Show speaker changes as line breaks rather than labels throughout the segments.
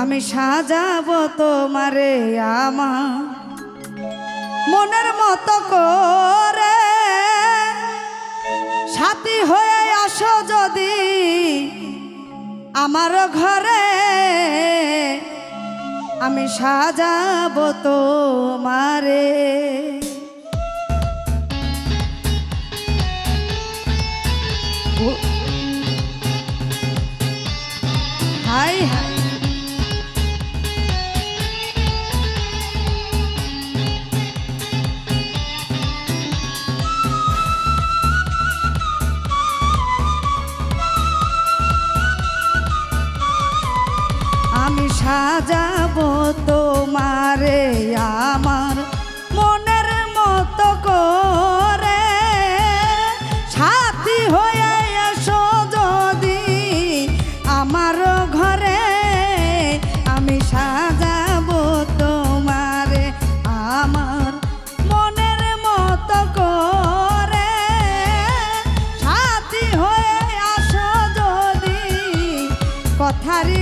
আমি সাজাব তোমারে আমার মনের মতো করে। সাথী হয়ে আসো যদি আমার ঘরে, আমি সাজাব তোমারে। হাই হাই। সাজাবো তোমারে আমার মনের মতো করে। সাথী হয়ে এসো যদি আমার ঘরে, আমি সাজাবো তোমারে আমার মনের মতো করে। সাথী হয়ে আসো যদি কথারি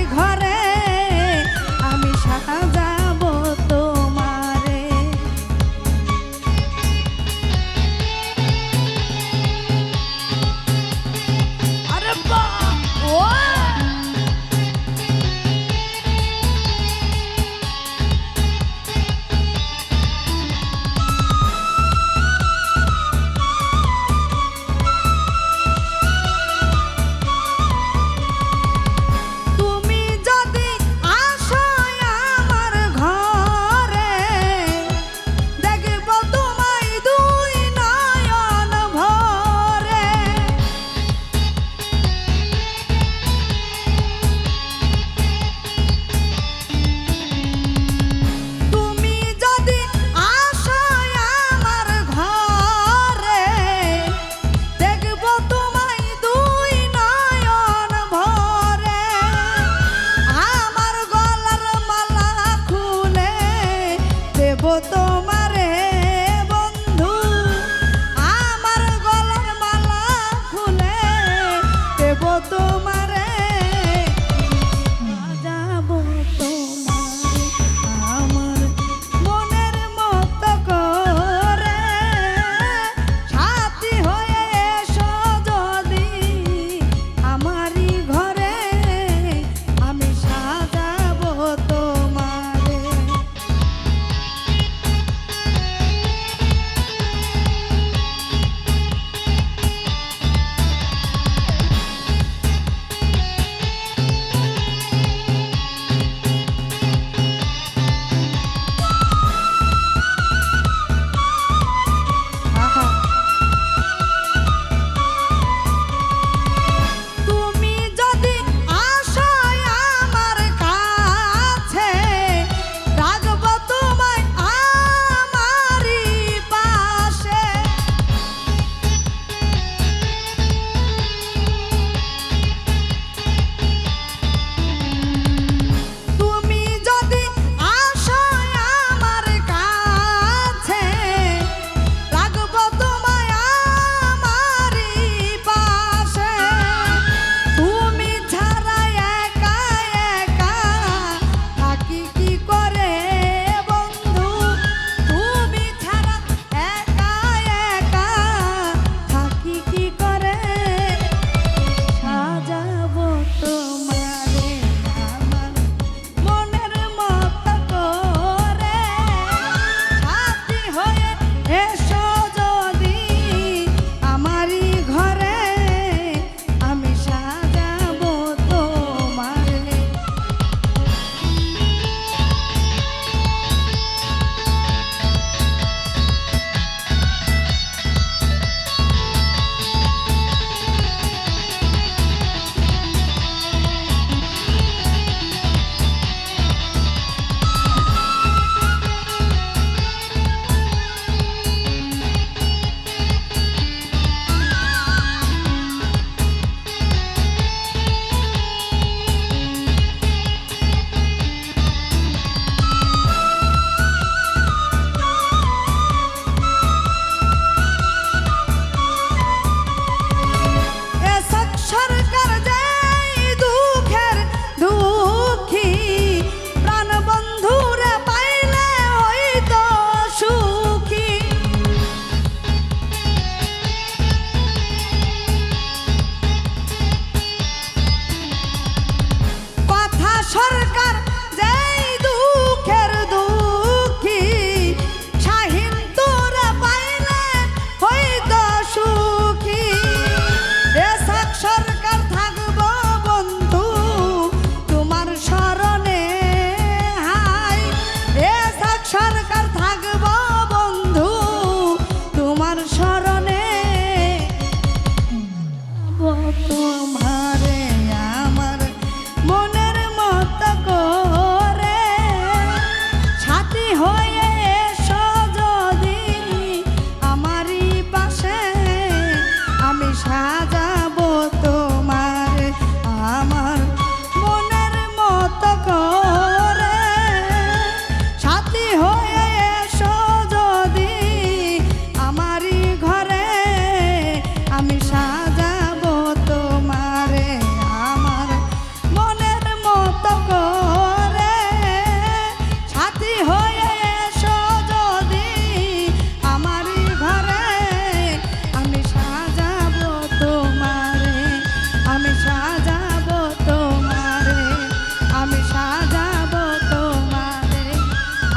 我不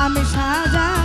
আমি সাজা